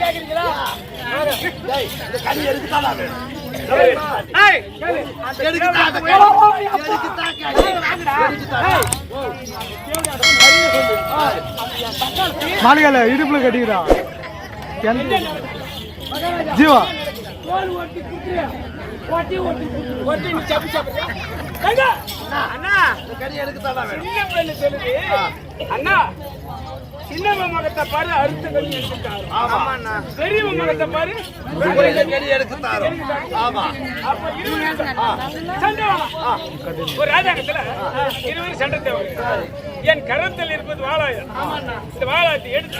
கேக்குறீங்களா கண்ணி எடுத்துட்டாங்க மாளிகையில் இடுப்புல கட்டிக்கிறான் எந்த- ஜீவா. அண்ணா. சின்ன மகத்தை பாரு அறுத்து கட்டி எடுத்துட்டாரு. மகத்தை பாரு அப்ப நிமிஷம். சண்டை வேணாம். ஒரு ராஜாங்கத்துல இருபது சண்டை தேவை. என் கரத்தில் இருப்பது வாழாயம் இந்த வாழாயத்தை எடுத்து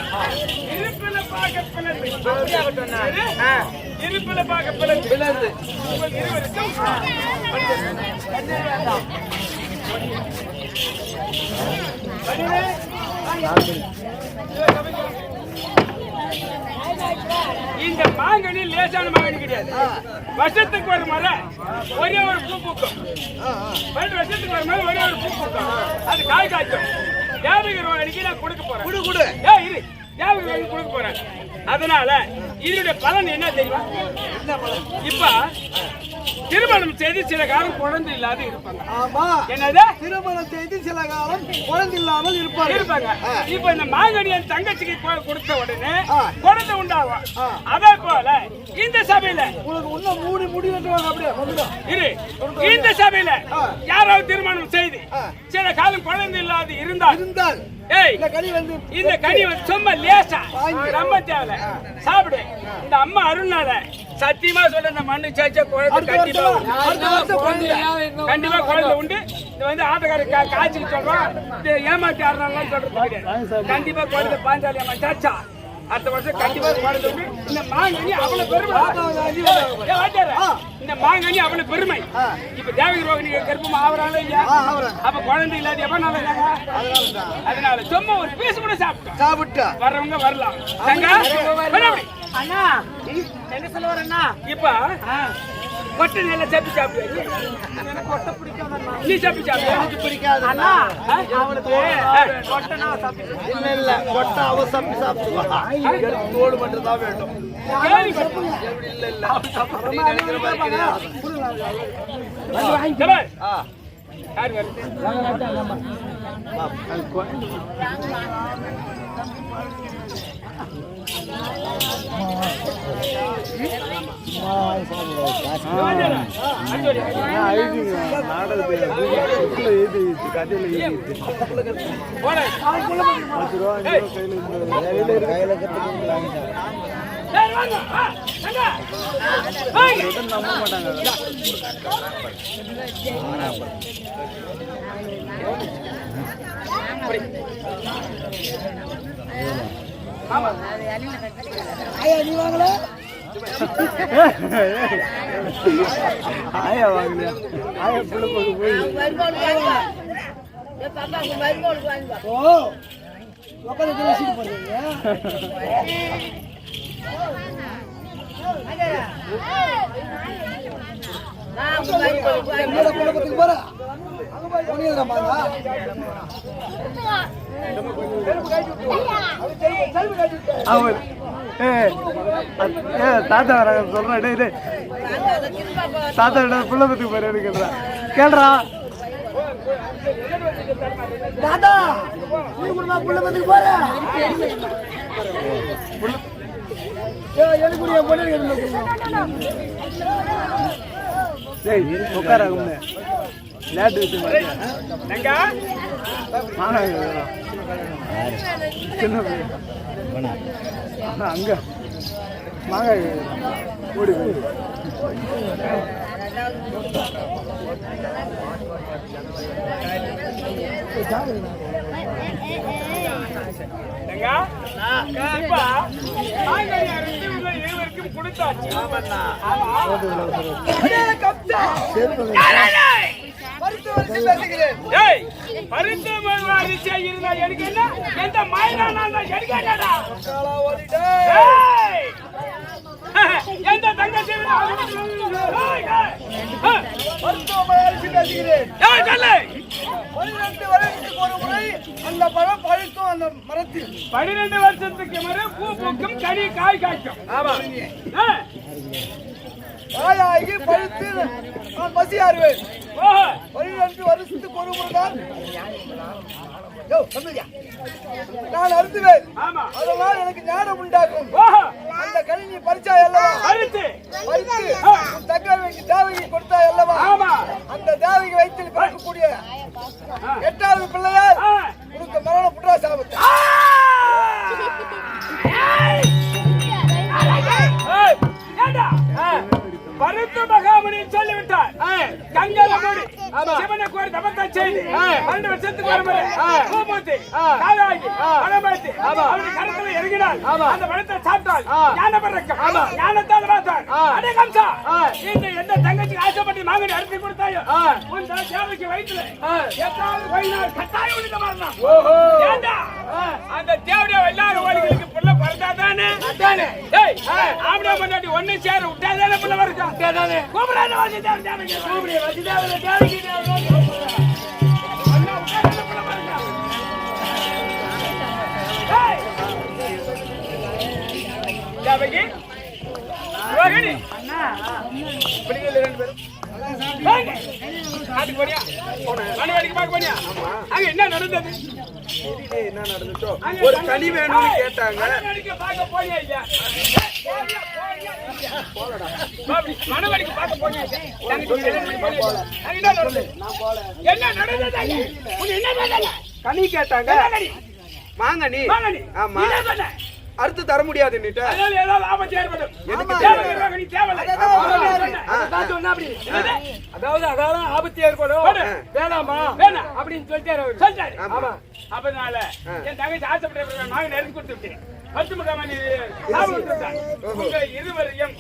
இருப்பில பார்க்க பிளந்து. இருப்பில பார்க்க பிளந்து. பிளந்து. உங்கள் இருவருக்கும் இந்த மாங்கனி லேசான மாங்கனி கிடையாது. வருஷத்துக்கு ஒரு மரம் ஒரே ஒரு பூ பூக்கும். ரெண்டு வருஷத்துக்கு ஒரு மரம் ஒரே ஒரு பூ பூக்கும். அது காய் காய்க்கும் தேவகிரி அன்னைக்கு நான் கொடுக்க போறேன். குடு குடு. ஏ இரு. தேவகிரி கொடுக்க போறேன். அதனால இதனுடைய பலன் என்ன தெரியுமா? இப்ப திருமணம் செய்து சில காலம் குழந்தை இல்லாத இருப்பாங்க. ஆமா. என்னது? திருமணம் செய்து சில காலம் குழந்தை இல்லாமல் இருப்பார் இருப்பாங்க. இப்ப இந்த மாங்கனி என் தங்கச்சிக்கு கொடுத்த உடனே. குழந்தை உண்டாகும் அதே போல இந்த சபையில உங்களுக்கு இன்னும் மூடி முடி அப்படியே இரு. இந்த சபையில யாராவது திருமணம் செய்து சில காலம் குழந்தை இல்லாது இருந்தால். இருந்தால். ஏய் இந்த கனி வந்து இந்த கனி வந்து சும்மா லேசா. ரொம்ப தேவை சாப்பிடு. இந்த அம்மா அருள்னால சத்தியமா சொல்ல இந்த மண்ணு சேச்ச குழந்தை கண்டிப்பா கண்டிப்பா குழந்தை உண்டு. இது வந்து ஆட்டக்கார கா காய்ச்சி சொல்றோம். இது ஏமாத்தி ஆடுறாங்கன்னு சொல்றது கண்டிப்பா குழந்தை பாஞ்சாலி அம்மா சாச்சா. அடுத்த வருஷம் கண்டிப்பா உண்டு இந்த மாங்கனி அவ்வளவு பெருமை. இந்த மாங்கனி அவ்வளவு பெருமை. இப்ப தேவகி ரோகிணி கர்ப்பம் ஆவறாங்களோ இல்லையா? அப்ப குழந்தை இல்லாத இருந்தாங்க அதனால சும்மா ஒரு பீஸ் கூட சாப்பிட்டோம் சாப்பிட்டா. வர்றவங்க வரலாம். அண்ணா என்ன சொல்ல வரேன்னா இப்ப கொட்டை நல்லா சப்பி சாப்பிடு. கொட்டை பிடிக்காதண்ணா. நீ சப்பி சாப்பிடு பிடிக்காது அண்ணா இல்ல இல்ல கொட்டை அவ சாப்பி சாப்பிடுவா தோடு மட்டும் தான் வேண்டும். இல்ல இல்ல நீ நினைக்கிற மாதிரி கிடையாது இந்த பாரு. யார் வருது? நம்ப மாட்டாங்க வரு. போடா. ஏய். நீ வாங்கல ஆயா வாங்கல ஆயா புள்ள போய் போய் ஓ உட்காந்து போறீங்க குடும்பத்துக்கு போற ஏ தாத்தா வர சொல்றேன் டேய் டேய் தாத்தா கிட்ட புள்ள பத்துக்கு போற எடுக்கிறா கேள்றா தாத்தா நீ பத்துக்கு போற பொண்ணு டேய் உட்கார கும்னே லேட் விட்டு தங்க. மாங்காய் சின்ன இருவருக்கும் கொடுத்தாச்சு. இருந்தா எனக்கு என்ன எந்த மாயனா எனக்கு என்னடா ஓடிட்டே ஏய்! எந்த தங்கச்சி அந்த பழம் பழுக்கும் அந்த மரத்தில். பன்னிரண்டு வருஷத்துக்கு முறை பூ பூக்கும் கனி காய் காய்க்கும். ஆமா. காயாகி பழுத்து நான் பசி ஆறுவேன் ஓஹோ பன்னிரண்டு வருஷத்துக்கு ஒரு முறை தான் யோ, சம்மதியா? நான் அறுத்துவேன். ஆமா. அதனால் எனக்கு ஞானம் உண்டாகும். அந்த கணினி பறிச்சாய் அல்லவா? அழுத்து பறித்து உன் தங்கவேங்கி தேவகி கொடுத்தாய் அல்லவா? ஆமா. அந்த தேவகி வயிற்றில் பிறக்கக்கூடிய எட்டாவது பிள்ளையார். உனக்கு மரண புற்றா சாபத்து ஆ! பருத்து மகாமுனி சொல்லிவிட்டார். கங்கல மூடி சிவனுக்கு ஒரு தபத்தை செய்து பன்னெண்டு வருஷத்துக்கு ஒரு முறை பூமூர்த்தி காதாகி பணமாத்தி அவருடைய கருத்துல இறங்கினார். அந்த பழத்தை சாப்பிட்டால் ஞான பிறக்கம் ஞானத்தால் பார்த்தார் அடே கம்சா இந்த எந்த தங்கச்சி ஆசைப்பட்டு மாங்கனி அறுத்து கொடுத்தாயோ உன் தேவைக்கு வயிற்றுல பதினாறு கட்டாயம் அந்த தேவடைய எல்லாரும் ஓடிகளுக்கு புள்ள பிறந்தாதானே டேய் ஆம்பளை முன்னாடி ஒண்ணு சேர விட்டாதானே புள்ள வருது? அதானே. கூப்பிடாத வாசி தேவ தேவைக்கு கூப்பிடு வாசி தேவ தேவகி ரோகிணி ரெண்டு பேரும். பார்க்க? அங்க என்ன நடந்தது? என்ன நடந்துச்சோ ஒரு கனி வேணும்னு கேட்டாங்க? கனி கேட்டாங்க. வாங்க நீ. ஆமா? அறுத்து தர முடியாதுன்னுட்டு அதனால அதாவது அதாவது ஆபத்து ஏற்படும் போடு. வேணாமா வேணாம். அப்படின்னு சொல்லிட்டாரு. சொல்லிட்டாரு. ஆமா. அதனால என் தங்கச்சி ஆசைப்பட்ட நாங்க நெருங்கி கொடுத்து விட்டேன் பத்து முகாமணி சாப்பிட விட்டுட்டான். உங்க இருவரையும்.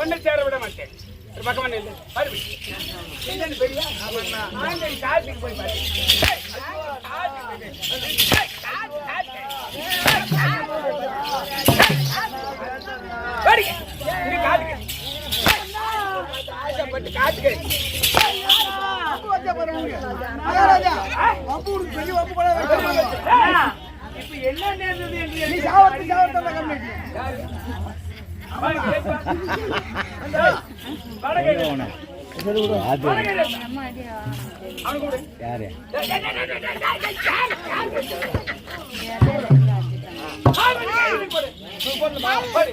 ஒண்ணு சேர விட மாட்டேன் ஒரு பக்கமான இல்லை பாரு என்னன்னு பெரியா நாங்க காட்டுக்கு போய். பாருங்க. காட்டுக்கு. அப்பு உனக்கு பெரிய வைக்க ஏய், இப்ப என்ன நேர்ந்தது என்று சாவத்து சாவத்து அந்த கம்மிட்டி கொடு. யாரு கொடு. போடு.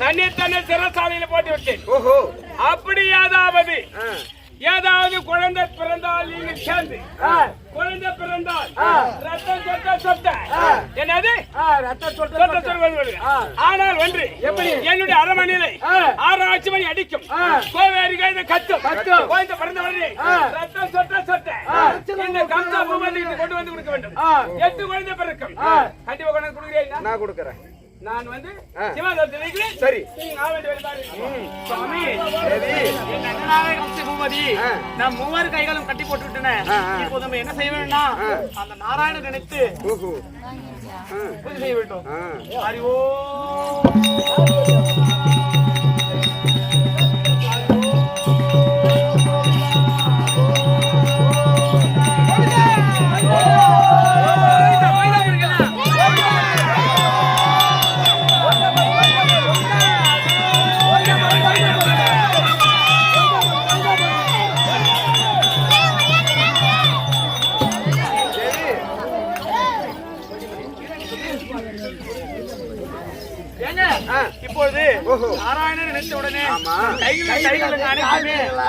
தண்ணீர் தண்ணீர் சிறைச்சாலையில போட்டு விட்டேன். ஓஹோ. அப்படி ஏதாவது. ஏதாவது குழந்தை பிறந்தால் நீங்க சேர்ந்து. குழந்தை பிறந்தால் ரத்தம் சொட்ட சொட்ட. என்னது? ரத்த சொட்டு சொட்ட. ஆனால் ஒன்று எப்படி? என்னுடைய அரமனையிலே ஆறாட்சி மணி அடிக்கும். கோவேரி கைது கத்தும். குழந்தை பிறந்த உடனே ரத்தம் சொட்ட சொட்ட. இந்த கம்சா கொண்டு வந்து கொடுக்க வேண்டும். எட்டு குழந்தை பிறக்கும். கண்டிப்பா கொண்டு வந்து கொடுக்குறீங்களா நான் கொடுக்கறேன். நான் வந்து வைக்கிறேன் சரி. பூமதி. நான் மூவர் கைகளும் கட்டி போட்டு விட்டேன். இப்போ நம்ம என்ன செய்ய வேணும்னா. அந்த நாராயண நினைத்து பூஜை செய்ய வேண்டும். ஆ. அறிவோ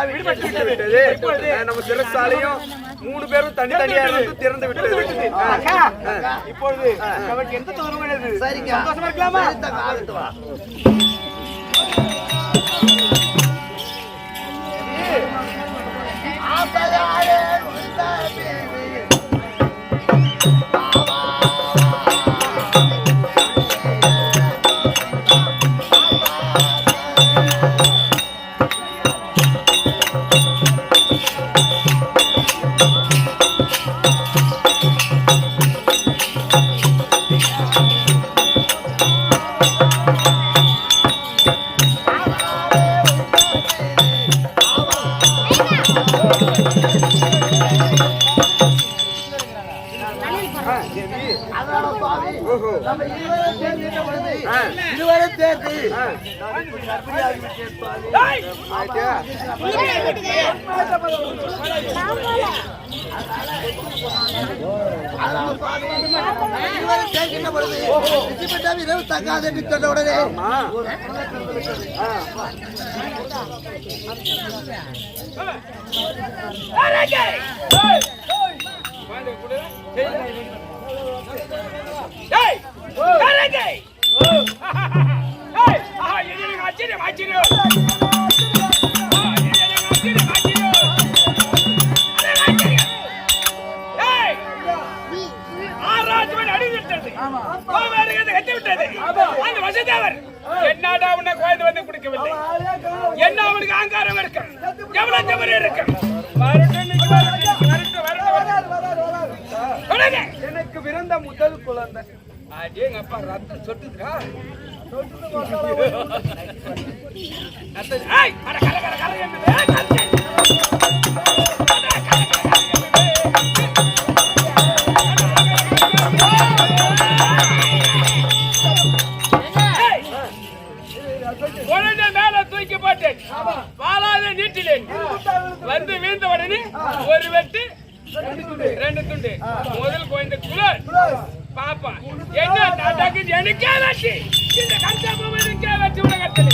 விட்டது விட்டது. இப்பொழுது நம்ம சிறைசாலையும் மூணு பேரும் தனித்தனியா இருந்து திறந்து விட்டது இப்பொழுது நமக்கு எந்த தொந்தரவும் கிடையாது சந்தோஷமா இருக்கலாமா? ஆமா. ஆ. உடனே ஏய், கட்டிவிட்டது. அந்த வசுதேவர், என்னடா உன்னை கோயந்து வந்து குடிக்கவில்லை என்ன அவனுக்கு அகங்காரம் இருக்கு எவ்வளவு தவறு இருக்கு. எனக்கு பிறந்த முதல் குழந்தை அடேங்கப்பா, ரத்தம் சொட்டுதுடா. ரத்தம், ஏய், அட கல, கல, கல என்னது? வாழாத நீட்டிலேன் வந்து வீழ்ந்த உடனே ஒரு வெட்டு ரெண்டு துண்டு. முதல் குழந்தை குலர். பாப்பா. என்ன நடக்குது எனக்கே வெட்டி இந்த கண்ட பூமிக்கே வெட்டி உலகத்தில்.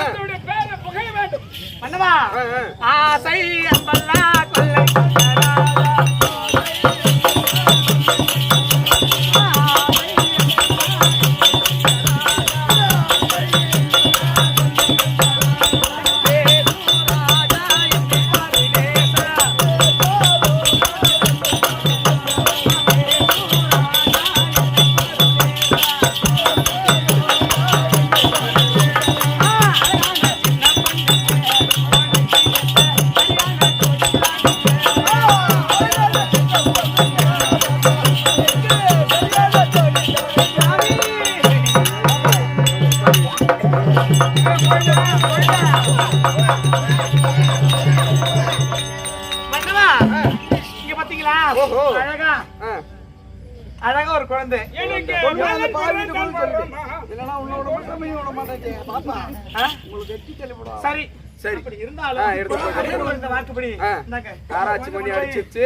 அதோட பேரை புகழ வேண்டும். பண்ணவா. ஆசை அன்பல்லா கொல்லை இங்க பாத்தீங்களா. அழகா. அழகா ஒரு குழந்தை. சரி. சரி. இருந்தாலும் வாக்குப்படி. ஆராய்ச்சி மணி அடிச்சிருச்சு.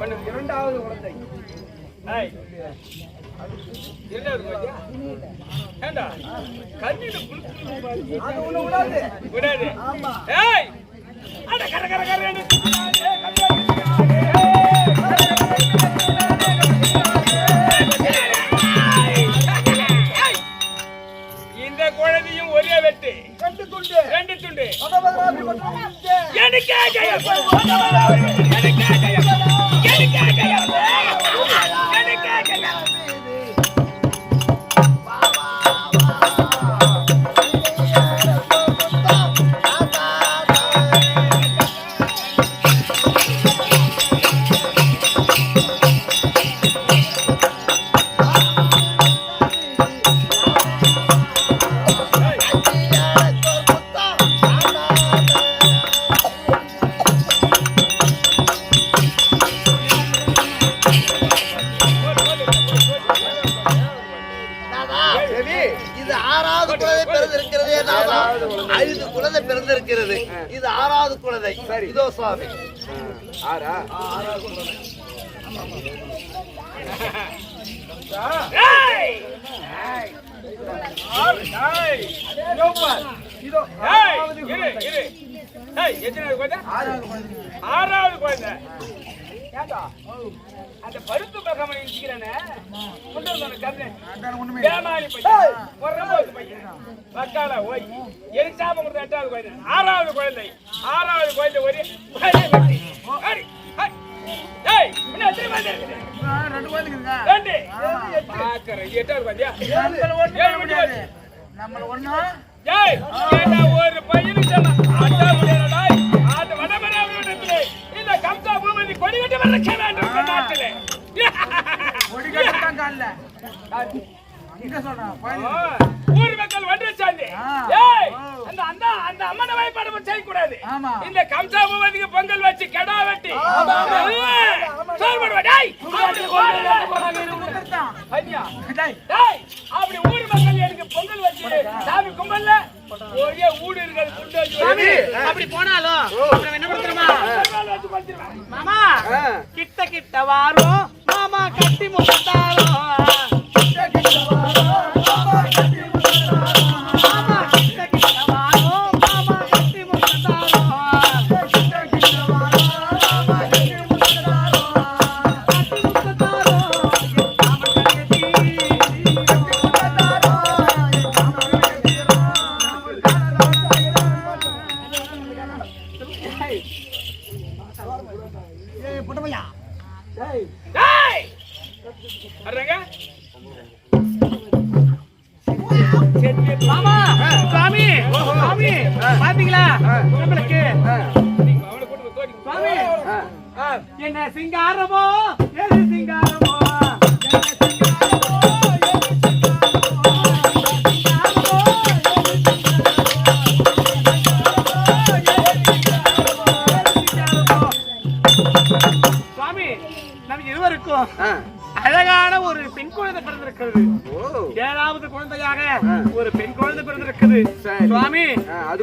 மணி. இரண்டாவது குழந்தை. விடாது. ஏய்! அட கர கர கரன்னு. ஏய், கர ஏய்! இந்த குழந்தையும் ஒரே வெட்டு ரெண்டு துண்டு. எனக்கே எனக்கே ஒண்ணுமே இல்லை. ஏமாளி பையன் பொறம்போக்கு பையன் வக்கால ஓய் எனக்கு கொடுத்த எட்டாவது குழந்தை ஆறாவது குழந்தை ஆறாவது குழந்தை ஒரே ஏய் இன்னும் எத்தனை குழந்தை இருக்குது? ஆ, ரெண்டு குழந்தைங்க இருக்குங்க. ரெண்டு பார்க்கறேன். இது எட்டாவது குழந்தையா நம்மள மணி முடியாது. நம்மள ஒண்ணும் ஏய் ஏண்டா ஒரு பையனுக்கு சொன்னா அட்டா முடியாதடாய் அது வடமராவட்டத்திலே இந்த கம்சா பூமதி கொடி கட்டி வர வேண்டும் இந்த நாட்டிலே கொடி கால்ல. இங்க சொல்றேன், குழந்தை. ஆ, ஊர் மக்கள் ஒன்று சேர்ந்து ஆ. ஏய் ஓ. அந்த அந்த அந்த செய்யக்கூடாது. இந்த கம்சா பூமதிக்கு பொங்கல் வச்சு கெடா வெட்டி. அப்படி ஊர் மக்கள் எனக்கு பொங்கல் வச்சு சாமி கும்பல்ல ஒரே ஊடு இருக்கிறது வச்சு அப்படி போனாலும் என்ன பண்ணுறோமா. மாமா கிட்ட கிட்ட வாரும் மாமா கட்டி முட்டாரோ கிட்ட கிட்ட ஏய், புட்டமையா. டேய். வர்றேங்க மாமா! சாமி சாமி பாத்தீங்களா? கோடி சுவாமி! என்ன சிங்காரமோ? எது சிங்காரமோ? என்ன சிங்காரமோ, குழந்தையாக ஒரு பெண் குழந்தை பிறந்திருக்குது. சுவாமி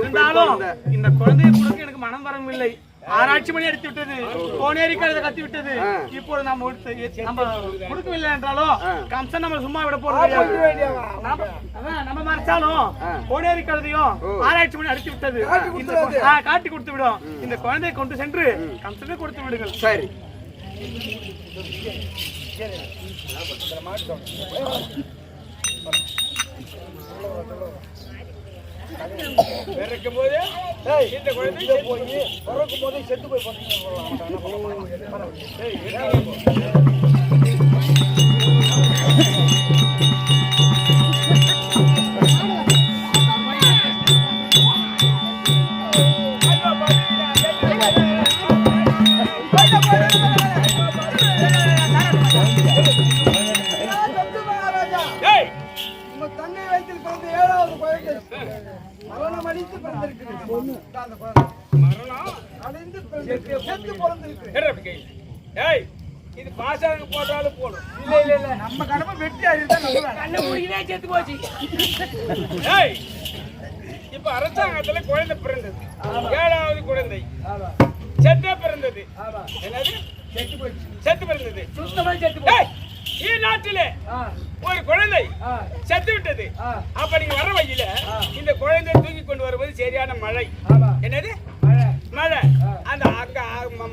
இருந்தாலும் இந்த குழந்தையை கொடுக்க எனக்கு மனம் வரவில்லை. ஆராய்ச்சி மணி அடித்து விட்டது கோனேரி கழுதை கத்தி விட்டது இப்போது நம்ம நம்ம கொடுக்கவில்லை என்றாலும் கம்சன் நம்ம சும்மா விட போறது. நம்ம மறைச்சாலும் கோனேரி கழுதையும் ஆராய்ச்சி மணி அடித்து விட்டது. காட்டி கொடுத்து விடும். இந்த குழந்தையை கொண்டு சென்று கம்சனை கொடுத்து விடுங்கள். சரி. பிறக்கும் போது இந்த குழந்தை போய் பிறக்கும் போதே செத்து போய் பார்த்தீங்கன்னா இது பாசாங்க போட்டாலும் போடும் இல்ல இல்ல இல்ல நம்ம கடமை வெட்டி அதுதான் நம்ம வேலை. கண்ணு முடிக்கிறே செத்து போச்சு ஏய் இப்ப அரசாங்கத்துல குழந்தை பிறந்தது ஏழாவது குழந்தை ஆமா செத்தே பிறந்தது ஆமா என்னது செத்து போயிடுச்சு செத்து பிறந்தது சுத்தமா செத்து ஏய் ஈ நாட்டிலே ஆ. ஒரு குழந்தை செத்து விட்டது. அப்ப நீங்க வர வழியில இந்த குழந்தை தூக்கி கொண்டு வரும்போது சரியான மழை. என்னது? மழை. அந்த அங்க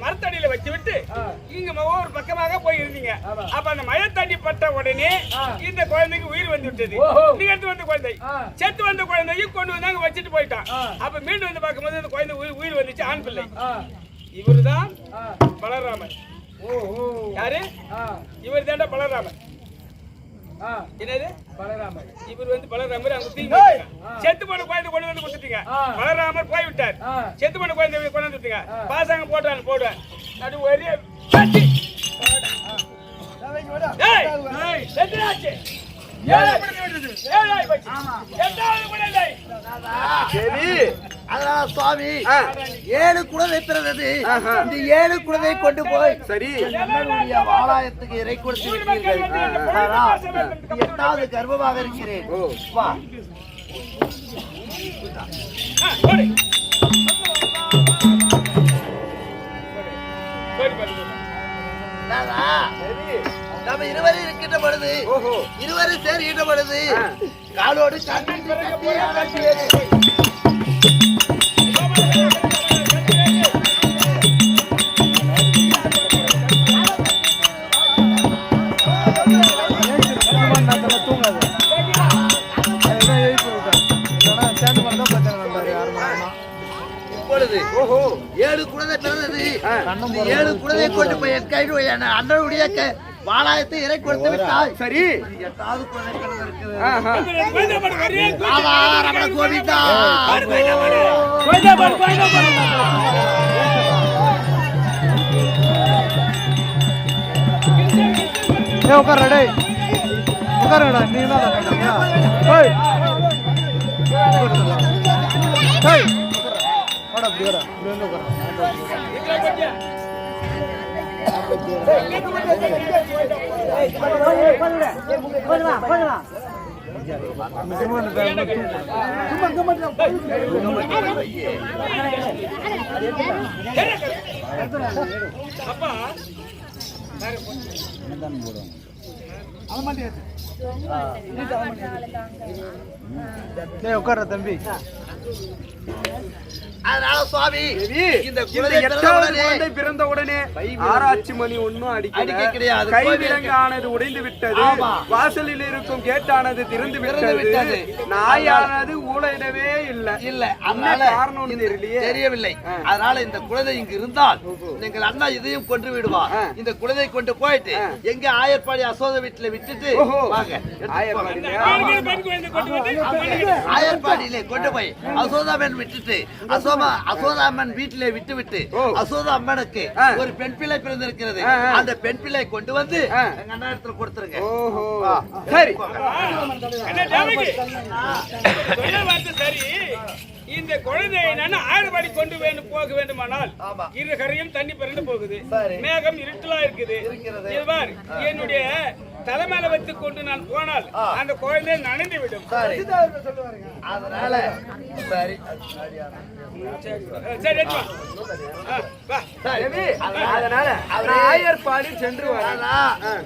மரத்தடியில வச்சு விட்டு. இங்க ஒரு பக்கமாக போய் இருந்தீங்க. அப்ப அந்த மழை தண்ணி பட்ட உடனே. இந்த குழந்தைக்கு உயிர் வந்து விட்டது. நீங்க எடுத்து வந்த குழந்தை. செத்து வந்த குழந்தையும் கொண்டு வந்தாங்க வச்சுட்டு போயிட்டான். அப்ப மீண்டும் வந்து பார்க்கும்போது அந்த குழந்தை உயிர் உயிர் வந்துச்சு ஆண் பிள்ளை. இவருதான் ஓ யாரு? இவர் தாண்டா பலராமர் ஆ. என்னது? பலராமர் இவர் வந்து பலராமர் அங்க தூக்கி. செத்து போன குழந்தை கொண்டு வந்து கொடுத்துட்டீங்க. பலராமர் போய் விட்டார் செத்து போன குழந்தை கொண்டு வந்து விட்டீங்க ஆ. பாசாங்க போட்டான் போடுவேன் அது ஒரே போச்சு. எட்டாவது. சரி. அதனால சுவாமி. ஏழு குழந்தை பிறந்தது இந்த ஏழு குழந்தை கொண்டு போய் சரி. நம்மளுடைய வாளாயத்துக்கு இறை கொடுத்திருக்கிறீர்கள் ஆனால் எட்டாவது கர்ப்பமாக இருக்கிறேன். வா. நம்ம இருவரும் இருக்கின்ற பொழுது இருவரும் சேர்கின்ற பொழுது காலோடு கண்ணி என் அண்ணனுடைய வாளாயத்தை இறை கொடுத்து விட்டாய். சரி. எட்டாவது குழந்தை கோவிந்தா உட்கார டேய். உட்காருடா நீ என்ன அப்பா டேய் உட்கார தம்பி. அதனால சுவாமி இந்த இந்த குழந்தை எட்டாவது பிறந்தவுடனே குழந்தை பிறந்த உடனே ஆராய்ச்சி மணி ஒன்னும் அடிக்க கிடையாது. கைவிலங்கு ஆனது உடைந்து விட்டது. வாசலில் இருக்கும் கேட்டானது திறந்து விட்டது. நாயானது ஊழையிடவே இல்ல. இல்ல அதனால காரணம்னு தெரியலையே. தெரியவில்லை. அதனால இந்த குழந்தை இங்கு இருந்தால் நீங்கள் அண்ணா இதையும் கொன்று விடுவார் ஆ. இந்த குழந்தை கொண்டு போயிட்டு எங்க ஆயர்பாடி அசோத வீட்டுல விட்டுட்டு. வாங்க. ஆயர்பாடியிலே கொண்டு போய். அசோதாமன் விட்டுட்டு அசோமா அசோதாமன் வீட்டிலே விட்டு விட்டு. அசோதா அம்மனுக்கு. ஒரு பெண் பிள்ளை பிறந்திருக்கிறது. அந்த பெண் பிள்ளை கொண்டு வந்து. எங்க அண்ணா இடத்துல கொடுத்துருங்க ஓஹோ சரி சரி இந்த குழந்தையை நான் ஆறுபடி கொண்டு வேண்டும் போக வேண்டுமானால் ஆமா. இரு கரையும் தண்ணி பிறந்து போகுது. மேகம் இருட்டலா இருக்குது இருக்கிறது. தலைமையில வைத்து கொண்டு நான் போனால் அந்த குழந்தை நனைந்து விடும். அதனால சரி. அதனால அவரே- ஆயர்பாடி சென்று வர. ஆனா,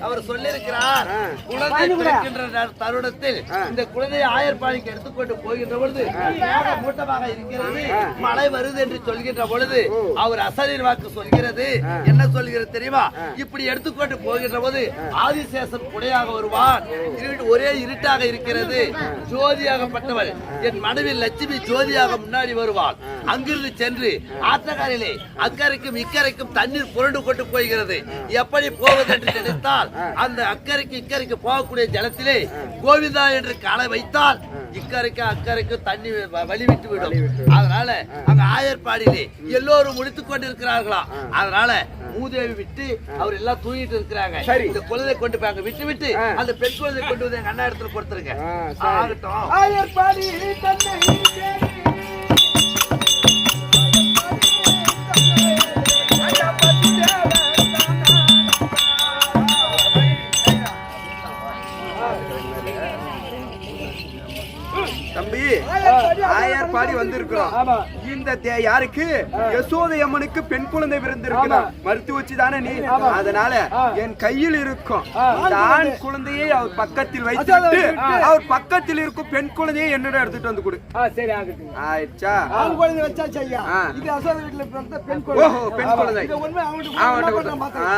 அவர் சொல்லியிருக்கிறார் ஆ. குழந்தை பிறக்கின்ற ந- தருணத்தில் இந்த குழந்தையை ஆயர்பாடிக்கு எடுத்துக்கொண்டு போகின்ற பொழுது மேக மூட்டமாக இருக்கிறது மழை வருது என்று சொல்கின்ற பொழுது அவர் அசரீர் வாக்கு சொல்கிறது. என்ன சொல்கிறது தெரியுமா? இப்படி எடுத்துக்கொண்டு போகின்ற போது ஆதிசேஷன் குடையாக வருவான். இருட்டு ஒரே இருட்டாக இருக்கிறது. ஜோதியாகப்பட்டவள். என் மனைவி லட்சுமி ஜோதியாக முன்னாடி வருவாள். அங்கிருந்து சென்று ஆற்றக்காரிலே அக்கறைக்கும் இக்கரைக்கும் தண்ணீர் புரண்டு கொண்டு போகிறது எப்படி போவது என்று நினைத்தால் அந்த அக்கறைக்கு இக்கரைக்கு போகக்கூடிய ஜலத்திலே கோவிந்தா என்று களை வைத்தால் இக்கரைக்கு அக்கறைக்கு தண்ணி வ- வழிவிட்டு விடும். அதனால அங்க ஆயர்பாடியிலே எல்லோரும் முடித்துக் கொண்டிருக்கிறார்களா? அதனால மூதேவி விட்டு அவர் எல்லாம் தூங்கிட்டு இருக்கிறாங்க. இந்த குழந்தை கொண்டு போய் விட்டு விட்டு அந்த பெண் குழந்தை கொண்டு வந்து எங்க அண்ணா இடத்துல கொடுத்துருங்க. ஆகட்டும். ஆயர்பாடி தம்பி ஆயர்பாடி வந்திருக்கிறோம். இந்த தே- யாருக்கு? யசோதை அம்மனுக்கு பெண் குழந்தை பிறந்திருக்குதா. மருத்துவ வச்சு தானே நீ அதனால என் கையில் இருக்கும். ஆண் குழந்தையை அவர் பக்கத்தில் வைத்து அவர் பக்கத்தில் இருக்கும் பெண் குழந்தையை என்னிடம் எடுத்துட்டு வந்து கொடு. சரி ஆயிடுச்சா? ஆண் குழந்தை வச்சாச்சு ஐயா? ஆ. இது அசோத வீட்டுல பிறந்த பெண் ஓஹோ, பெண் குழந்தை. இது உண்மை அவன்கிட்ட ஆ,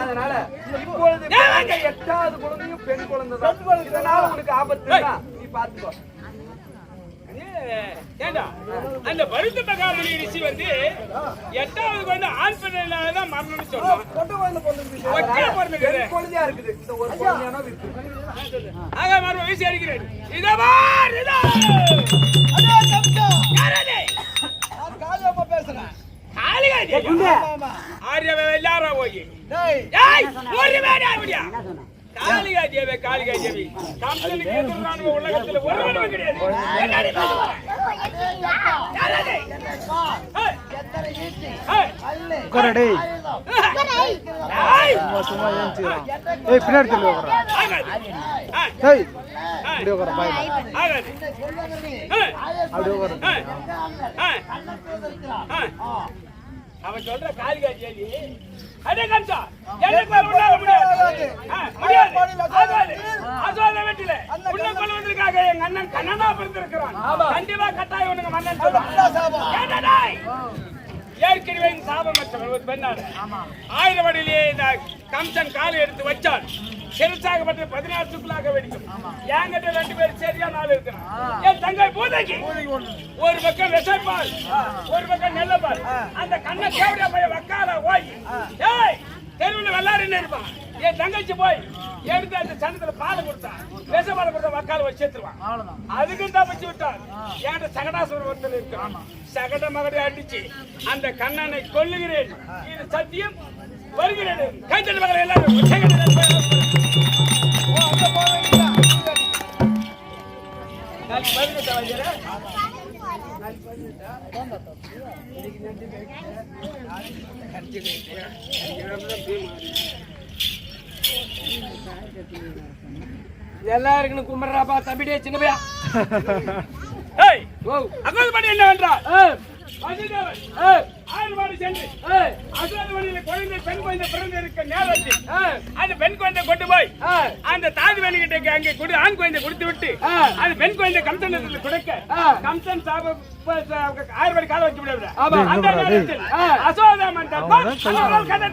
அதனால இப்பொழுது எட்டாவது குழந்தையும் பெண் குழந்தை. தான் இதனால உனக்கு ஆபத்து. நீ பாத்துக்கோ ஏண்டா? அந்த பருத்த பகாமணி ரிஷி வந்து எட்டாவது வந்து ஆண் பெண்ணாலதான் மரணம்னு சொன்னான். கொண்டு குழந்தை பிறந்து ஒற்றையா பிறந்துக்குது. பெண் குழந்தையா இருக்குது. இந்த ஒரு குழந்தையானா இருக்கு ஆக மர்ம வீசி அடிக்கிறேன். இதோ பார், இதோ. யார் அது? நான் காளியம்மா பேசுறேன். காளிகாதி. ஆமா ஆரியவே எல்லாரும் போய். ஒரு வேடா அப்படியா? காளிகா தேவி காளிகா தேவி கம்பெனிக்கு எதிரான உலகத்துல ஒருவனும் கிடையாது. பின்னாடி. அவன் சொல்ற காளிகா தேவி அதே கம்சா எனக்கு மேல உண்டாக முடியாது. முடியாது. ஆகாது. ஆகாத வீட்டில உன்னை கொல்வதற்காக எங்க அண்ணன் கண்ணனா பிறந்திருக்கிறான். கண்டிப்பா கட்டாயம் உனக்கு மன்னன் சொல்றான் ஏன்டா டேய்? ஏற்கனவே இந்த சாபமற்றவன் ஒரு பெண்ணாடு ஆயிரம் வடியிலே இந்த கம்சன் காலை எடுத்து வச்சான். சிறுசாகப்பட்ட பதினாறு சுக்குலாக வெடிக்கும் என்கிட்ட ரெண்டு பேரும் சரியா நாள் இருக்கிறான் என் தங்கை பூதைக்கு ஒரு பக்கம் விசைப்பால் ஒரு பக்கம் நெல்லப்பால். அந்த கண்ணை கேவடியா போய் வக்கால ஓய். ஏய் தெருவில் வெள்ளாரின்னு இருப்பான் என் தங்கச்சி போய் எடுத்து அந்த சனத்துல பாலை கொடுத்தா விஷ பாலை கொடுத்தா வக்கால வச்சு சேர்த்துருவான். அதுக்கும் தப்பிச்சு விட்டான். என்கிட்ட சகடாசுரம் ஒருத்தர் இருக்கான் சகட மகடி அடிச்சு அந்த கண்ணனை கொல்லுகிறேன். இது சத்தியம். வருகிறேன். கைத்தடி மகளை எல்லாரும் வைக்கிறேன் எல்லாருக்கும் கும்பிடுறாப்பா தம்பிடே சின்ன பையா. ஏய் அகோதபடி என்னவென்றால்? வசிதேவன் ஆயிரமாடு சென்று அகோதபடியில குழந்தை பெண் குழந்தை பிறந்து இருக்க நேரத்தில் அந்த பெண் குழந்தை கொண்டு போய் அந்த தாதி வேலைகிட்ட அங்கே கொடு ஆண் குழந்தை கொடுத்து விட்டு அந்த பெண் குழந்தை கம்சன் கொடுக்க கம்சன் சாப ஆயிரமாடி கால வச்சு விட அந்த நேரத்தில் அசோதாமன் அந்த கதை.